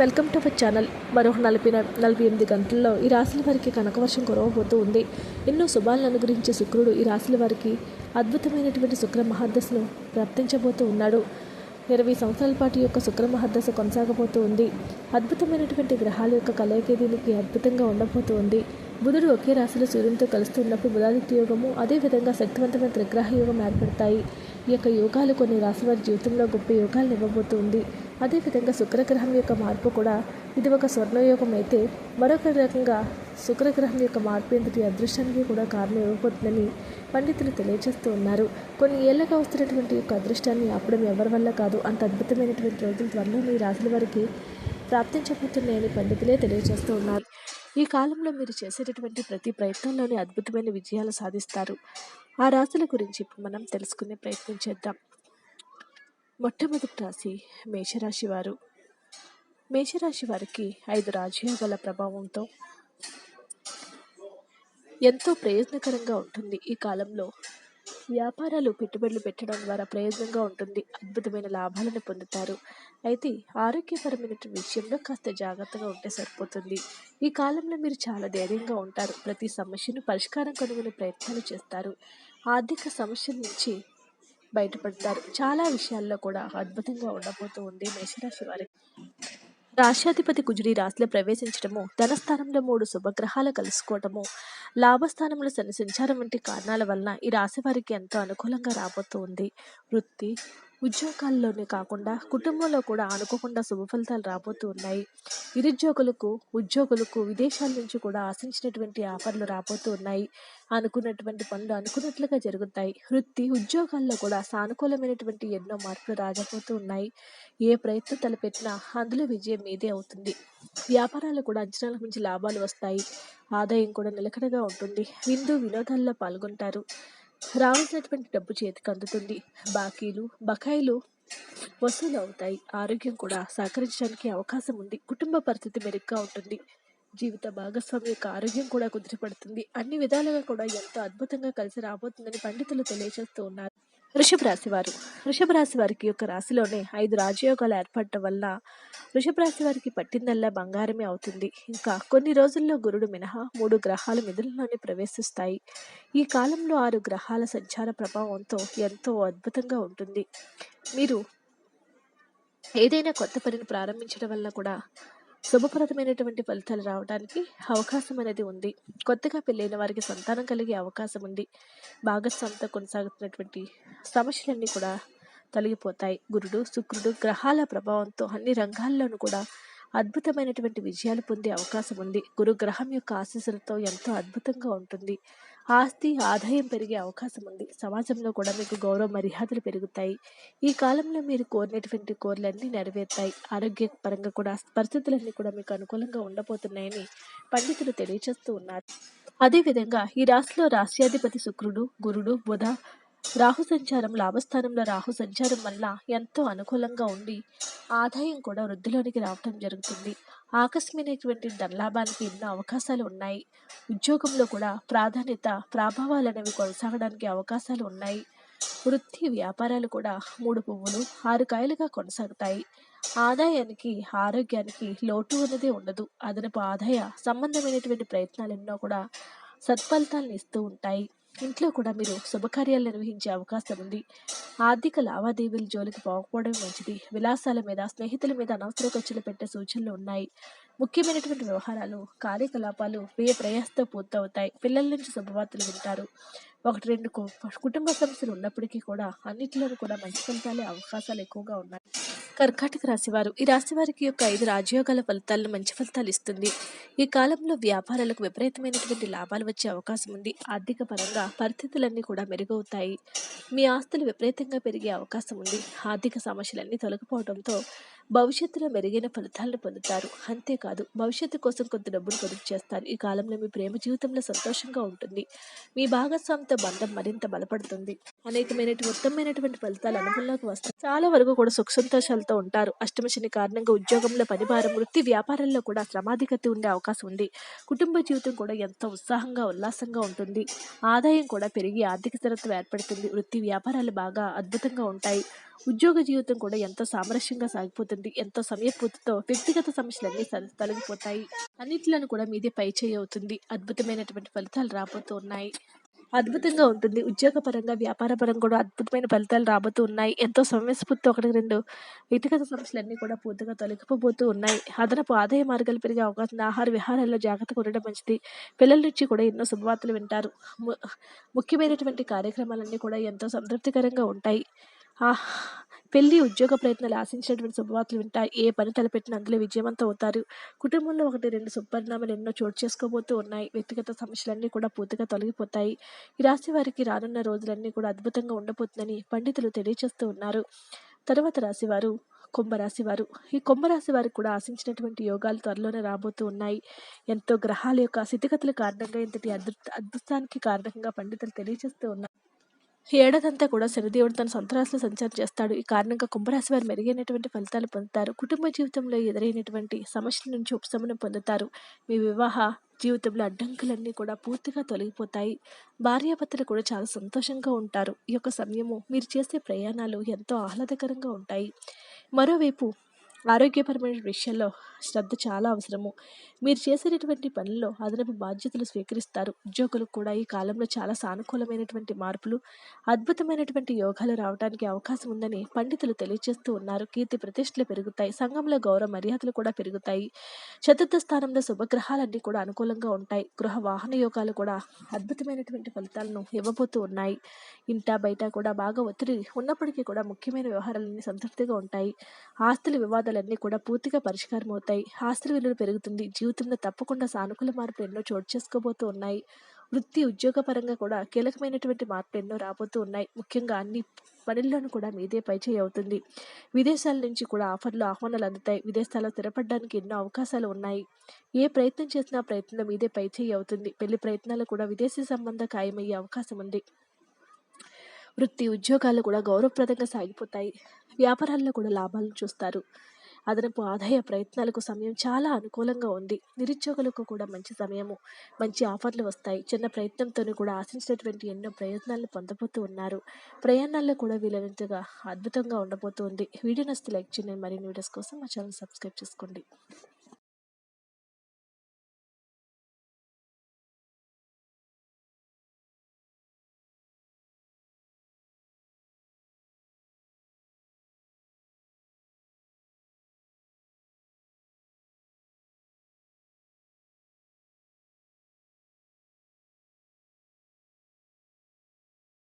Welcome to our channel. మరో నలభై నలభై ఎనిమిది గంటల్లో ఈ రాశుల వారికి కనకవర్షం కురవబోతూ ఉంది. ఎన్నో శుభాలను అనుగ్రహించే శుక్రుడు ఈ రాశుల వారికి అద్భుతమైనటువంటి శుక్ర మహాదశను ప్రాప్తించబోతూ ఉన్నాడు. ఇరవై సంవత్సరాల పాటు యొక్క శుక్ర మహాదశ కొనసాగబోతూ ఉంది. అద్భుతమైనటువంటి గ్రహాల యొక్క కలయిక దీనికి అద్భుతంగా ఉండబోతూ ఉంది. బుధుడు ఒకే రాశిలో సూర్యునితో కలుస్తున్నప్పుడు బుధాదిత్య యోగము అదేవిధంగా శక్తివంతమైన త్రిగ్రహ యోగం ఏర్పడతాయి. ఈ యొక్క యోగాలు కొన్ని రాశి వారి జీవితంలో గొప్ప యోగాలను ఇవ్వబోతుంది. అదేవిధంగా శుక్రగ్రహం యొక్క మార్పు కూడా ఇది ఒక స్వర్ణయోగం అయితే మరొక రకంగా శుక్రగ్రహం యొక్క మార్పు ఎందుకు అదృష్టానికి కూడా కారణం ఇవ్వబోతుందని పండితులు తెలియజేస్తూ ఉన్నారు. కొన్ని ఏళ్ళగా వస్తున్నటువంటి యొక్క అదృష్టాన్ని ఆపడం ఎవరి వల్ల కాదు అంత అద్భుతమైనటువంటి రోజులు త్వరలో ఈ రాశుల వారికి ప్రాప్తించబోతున్నాయని పండితులే తెలియజేస్తూ ఉన్నారు. ఈ కాలంలో మీరు చేసేటటువంటి ప్రతి ప్రయత్నంలోనే అద్భుతమైన విజయాలు సాధిస్తారు. ఆ రాశుల గురించి ఇప్పుడు మనం తెలుసుకునే ప్రయత్నం చేద్దాం. మొట్టమొదటి రాశి మేషరాశి వారు. మేషరాశి వారికి ఐదు రాజయోగాల ప్రభావంతో ఎంతో ప్రయోజనకరంగా ఉంటుంది ఈ కాలంలో. వ్యాపారాలు పెట్టుబడులు పెట్టడం ద్వారా ప్రయోజనంగా ఉంటుంది. అద్భుతమైన లాభాలను పొందుతారు. అయితే ఆరోగ్యపరమైన విషయంలో కాస్త జాగ్రత్తగా ఉంటే సరిపోతుంది. ఈ కాలంలో మీరు చాలా ధైర్యంగా ఉంటారు. ప్రతి సమస్యను పరిష్కారం కనుగొనే ప్రయత్నాలు చేస్తారు. ఆర్థిక సమస్యల నుంచి బయటపడతారు. చాలా విషయాల్లో కూడా అద్భుతంగా ఉండబోతూ ఉంది మేషరాశి వారికి. రాష్ట్రాధిపతి కుజుడి రాశిలో ప్రవేశించడము ధనస్థానంలో మూడు శుభగ్రహాలు కలుసుకోవటము లాభస్థానంలో శని సంచారం వంటి కారణాల వలన ఈ రాశి వారికి ఎంతో అనుకూలంగా రాబోతుంది వృత్తి ఉద్యోగాల్లోనే కాకుండా కుటుంబంలో కూడా అనుకోకుండా శుభ ఫలితాలు రాబోతూ ఉన్నాయి. నిరుద్యోగులకు ఉద్యోగులకు విదేశాల నుంచి కూడా ఆశించినటువంటి ఆఫర్లు రాబోతూ ఉన్నాయి. అనుకున్నటువంటి పనులు అనుకున్నట్లుగా జరుగుతాయి. వృత్తి ఉద్యోగాల్లో కూడా సానుకూలమైనటువంటి ఎన్నో మార్పులు రాజపోతూ ఉన్నాయి. ఏ ప్రయత్నం తలపెట్టినా అందులో విజయం మీదే అవుతుంది. వ్యాపారాలు కూడా అంచనాలకు మించి లాభాలు వస్తాయి. ఆదాయం కూడా నిలకడగా ఉంటుంది. విందు వినోదాల్లో పాల్గొంటారు. రావాల్సినటువంటి డబ్బు చేతికి అందుతుంది. బాకీలు బకాయిలు వసూలు అవుతాయి ఆరోగ్యం కూడా సహకరించడానికి అవకాశం ఉంది. కుటుంబ పరిస్థితి మెరుగ్గా ఉంటుంది. జీవిత భాగస్వామి యొక్క ఆరోగ్యం కూడా కుదిరిపడుతుంది అన్ని విధాలుగా కూడా ఎంతో అద్భుతంగా కలిసి రాబోతుందని పండితులు తెలియజేస్తూ ఉన్నారు. వృషభ రాశి వారు. వృషభ రాశి వారికి యొక్క రాశిలోనే ఐదు రాజయోగాలు ఏర్పడటం వల్ల వృషభ రాశి వారికి పట్టిందల్లా బంగారమే అవుతుంది. ఇంకా కొన్ని రోజుల్లో గురుడు మినహా మూడు గ్రహాలు మిథునంలోనే ప్రవేశిస్తాయి. ఈ కాలంలో ఆరు గ్రహాల సంచార ప్రభావంతో ఎంతో అద్భుతంగా ఉంటుంది. మీరు ఏదైనా కొత్త పనిని ప్రారంభించడం వల్ల కూడా శుభప్రదమైనటువంటి ఫలితాలు రావడానికి అవకాశం అనేది ఉంది. కొత్తగా పెళ్ళైన వారికి సంతానం కలిగే అవకాశం ఉంది. భాగస్వామితో కొనసాగుతున్నటువంటి సమస్యలన్నీ కూడా తొలగిపోతాయి. గురుడు శుక్రుడు గ్రహాల ప్రభావంతో అన్ని రంగాల్లోనూ కూడా అద్భుతమైనటువంటి విజయాలు పొందే అవకాశం ఉంది గురుగ్రహం యొక్క ఆశీస్సులతో ఎంతో అద్భుతంగా ఉంటుంది. ఆస్తి ఆదాయం పెరిగే అవకాశం ఉంది సమాజంలో కూడా మీకు గౌరవ మర్యాదలు పెరుగుతాయి. ఈ కాలంలో మీరు కోరినటువంటి కోర్లన్నీ నెరవేరుతాయి. ఆరోగ్యపరంగా కూడా పరిస్థితులన్నీ కూడా మీకు అనుకూలంగా ఉండబోతున్నాయని పండితులు తెలియజేస్తూ ఉన్నారు. అదేవిధంగా ఈ రాశిలో రాష్ట్రాధిపతి శుక్రుడు గురుడు బుధ రాహు సంచారం లాభస్థానంలో రాహు సంచారం వల్ల ఎంతో అనుకూలంగా ఉండి ఆదాయం కూడా వృద్ధిలోనికి రావటం జరుగుతుంది. ఆకస్మికమైనటువంటి ధనలాభానికి ఎన్నో అవకాశాలు ఉన్నాయి. ఉద్యోగంలో కూడా ప్రాధాన్యత ప్రభావాలు అనేవి కొనసాగడానికి అవకాశాలు ఉన్నాయి. వృత్తి వ్యాపారాలు కూడా మూడు పువ్వులు ఆరు కాయలుగా కొనసాగుతాయి. ఆదాయానికి ఆరోగ్యానికి లోటు అన్నదే ఉండదు. అదనపు ఆదాయ సంబంధమైనటువంటి ప్రయత్నాలు ఎన్నో కూడా సత్ఫలితాలను ఇస్తూ ఉంటాయి. ఇంట్లో కూడా మీరు శుభకార్యాలు నిర్వహించే అవకాశం ఉంది. ఆర్థిక లావాదేవీల జోలికి పోకపోవడం మంచిది. విలాసాల మీద స్నేహితుల మీద అనవసర ఖర్చులు పెట్టే సూచనలు ఉన్నాయి. ముఖ్యమైనటువంటి వ్యవహారాలు కార్యకలాపాలు వ్యయ ప్రయాసతో పూర్తవుతాయి. పిల్లల నుంచి శుభవార్తలు వింటారు. ఒకటి రెండు కుటుంబ సమస్యలు ఉన్నప్పటికీ కూడా అన్నిటిలోనూ కూడా మంచి ఫలితాలే అవకాశాలు ఎక్కువగా ఉన్నాయి. కర్కాటక రాశివారు ఈ రాశి వారికి యొక్క ఐదు రాజయోగాల ఫలితాలను మంచి ఫలితాలు ఇస్తుంది. ఈ కాలంలో వ్యాపారాలకు విపరీతమైనటువంటి లాభాలు వచ్చే అవకాశం ఉంది. ఆర్థిక పరంగా పరిస్థితులన్నీ కూడా మెరుగవుతాయి. మీ ఆస్తులు విపరీతంగా పెరిగే అవకాశం ఉంది. ఆర్థిక సమస్యలన్నీ తొలగిపోవడంతో భవిష్యత్తులో మెరుగైన ఫలితాలను పొందుతారు. అంతేకాదు భవిష్యత్తు కోసం కొంత డబ్బును పొదుపు చేస్తారు. ఈ కాలంలో మీ ప్రేమ జీవితంలో సంతోషంగా ఉంటుంది. మీ భాగస్వామితో బంధం మరింత బలపడుతుంది. అనేకమైనటువంటి ఉత్తమమైనటువంటి ఫలితాలు అనుభవంలోకి వస్తాయి. చాలా వరకు కూడా సుఖ సంతోషాలతో ఉంటారు. అష్టమశని కారణంగా ఉద్యోగంలో పనిభారం వృత్తి వ్యాపారంలో కూడా శ్రమాధికత ఉండే అవకాశం ఉంది. కుటుంబ జీవితం కూడా ఎంతో ఉత్సాహంగా ఉల్లాసంగా ఉంటుంది. ఆదాయం కూడా పెరిగి ఆర్థిక స్థిరత్వం ఏర్పడుతుంది. వృత్తి వ్యాపారాలు బాగా అద్భుతంగా ఉంటాయి. ఉద్యోగ జీవితం కూడా ఎంతో సామరస్యంగా సాగిపోతుంది. ఎంతో సమయపూర్తితో వ్యక్తిగత సమస్యలన్నీ తొలగిపోతాయి. అన్నిట్లను కూడా మీదే పై అవుతుంది. అద్భుతమైనటువంటి ఫలితాలు రాబోతూ ఉన్నాయి. అద్భుతంగా ఉంటుంది. ఉద్యోగపరంగా వ్యాపారపరంగా కూడా అద్భుతమైన ఫలితాలు రాబోతూ ఉన్నాయి. ఎంతో సమయస్ఫూర్తి ఒకటి రెండు వ్యక్తిగత సమస్యలన్నీ కూడా పూర్తిగా తొలగిపోబోతూ ఉన్నాయి. అదనపు ఆదాయ మార్గాలు పెరిగే అవకాశం ఆహార విహారాల్లో జాగ్రత్తగా ఉండడం మంచిది. పిల్లల నుంచి కూడా ఎన్నో శుభవార్తలు వింటారు. ము- ముఖ్యమైనటువంటి కార్యక్రమాలన్నీ కూడా ఎంతో సంతృప్తికరంగా ఉంటాయి. ఆ పెళ్ళి ఉద్యోగ ప్రయత్నాలు ఆశించినటువంటి శుభవార్తలు వింటారు ఏ పని తలపెట్టిన అందులో విజయవంతం అవుతారు. కుటుంబంలో ఒకటి రెండు శుభపరిణామాలు ఎన్నో చోటు చేసుకోబోతూ ఉన్నాయి. వ్యక్తిగత సమస్యలన్నీ కూడా పూర్తిగా తొలగిపోతాయి. ఈ రాశి వారికి రానున్న రోజులన్నీ కూడా అద్భుతంగా ఉండబోతుందని పండితులు తెలియజేస్తూ ఉన్నారు. తర్వాత రాశివారు కుంభరాశి వారు ఈ కుంభరాశి వారికి కూడా ఆశించినటువంటి యోగాలు త్వరలోనే రాబోతూ ఉన్నాయి. ఎంతో గ్రహాల యొక్క స్థితిగతుల కారణంగా ఇంతటి అద్భుత అద్భుతానికి కారణంగా పండితులు తెలియజేస్తూ ఉన్నారు. ఏడాదంతా కూడా శనిదేవుడు తన సొంత రాశిలో సంచారం చేస్తాడు. ఈ కారణంగా కుంభరాశి వారు మెరుగైనటువంటి ఫలితాలు పొందుతారు. కుటుంబ జీవితంలో ఎదురైనటువంటి సమస్యల నుంచి ఉపశమనం పొందుతారు. మీ వివాహ జీవితంలో అడ్డంకులన్నీ కూడా పూర్తిగా తొలగిపోతాయి. భార్యాభర్తలు కూడా చాలా సంతోషంగా ఉంటారు. ఈ యొక్క సమయము మీరు చేసే ప్రయాణాలు ఎంతో ఆహ్లాదకరంగా ఉంటాయి. మరోవైపు ఆరోగ్యపరమైన విషయాల్లో శ్రద్ధ చాలా అవసరము. మీరు చేసేటటువంటి పనుల్లో అదనపు బాధ్యతలు స్వీకరిస్తారు. ఉద్యోగులకు కూడా ఈ కాలంలో చాలా సానుకూలమైనటువంటి మార్పులు అద్భుతమైనటువంటి యోగాలు రావడానికి అవకాశం ఉందని పండితులు తెలియజేస్తూ ఉన్నారు. కీర్తి ప్రతిష్టలు పెరుగుతాయి. సంఘంలో గౌరవ మర్యాదలు కూడా పెరుగుతాయి. చతుర్థ స్థానంలో శుభగ్రహాలన్నీ కూడా అనుకూలంగా ఉంటాయి. గృహ వాహన యోగాలు కూడా అద్భుతమైనటువంటి ఫలితాలను ఇవ్వబోతూ ఉన్నాయి. ఇంట బయట కూడా బాగా ఒత్తిడి ఉన్నప్పటికీ కూడా ముఖ్యమైన వ్యవహారాలన్నీ సంతృప్తిగా ఉంటాయి. ఆస్తుల వివాదాలన్నీ కూడా పూర్తిగా పరిష్కారం అవుతాయి. ఆస్తుల విలువ పెరుగుతుంది. జీవితంలో తప్పకుండా సానుకూల మార్పులు ఎన్నో చోటు చేసుకోబోతూ ఉన్నాయి. వృత్తి ఉద్యోగ పరంగా కూడా కీలకమైనటువంటి మార్పులు ఎన్నో రాబోతూ ఉన్నాయి. ముఖ్యంగా అన్ని పనుల్లోనూ కూడా మీదే పైచేయి అవుతుంది. విదేశాల నుంచి కూడా ఆఫర్లు ఆహ్వానాలు అందుతాయి. విదేశాల్లో స్థిరపడడానికి ఎన్నో అవకాశాలు ఉన్నాయి. ఏ ప్రయత్నం చేసినా ప్రయత్నంలో మీదే పైచేయి అవుతుంది. పెళ్ళి ప్రయత్నాలు కూడా విదేశీ సంబంధ ఖాయమయ్యే అవకాశం ఉంది. వృత్తి ఉద్యోగాలు కూడా గౌరవప్రదంగా సాగిపోతాయి. వ్యాపారాల్లో కూడా లాభాలను చూస్తారు. అదనపు ఆదాయ ప్రయత్నాలకు సమయం చాలా అనుకూలంగా ఉంది. నిరుద్యోగులకు కూడా మంచి సమయము మంచి ఆఫర్లు వస్తాయి. చిన్న ప్రయత్నంతో కూడా ఆశించినటువంటి ఎన్నో ప్రయత్నాలను పొందబోతూ ఉన్నారు. ప్రయాణాల్లో కూడా వీలైనంతగా అద్భుతంగా ఉండబోతుంది వీడియో నచ్చితే లైక్ చేయండి. మరిన్ని వీడియోస్ కోసం మా ఛానల్ సబ్స్క్రైబ్ చేసుకోండి.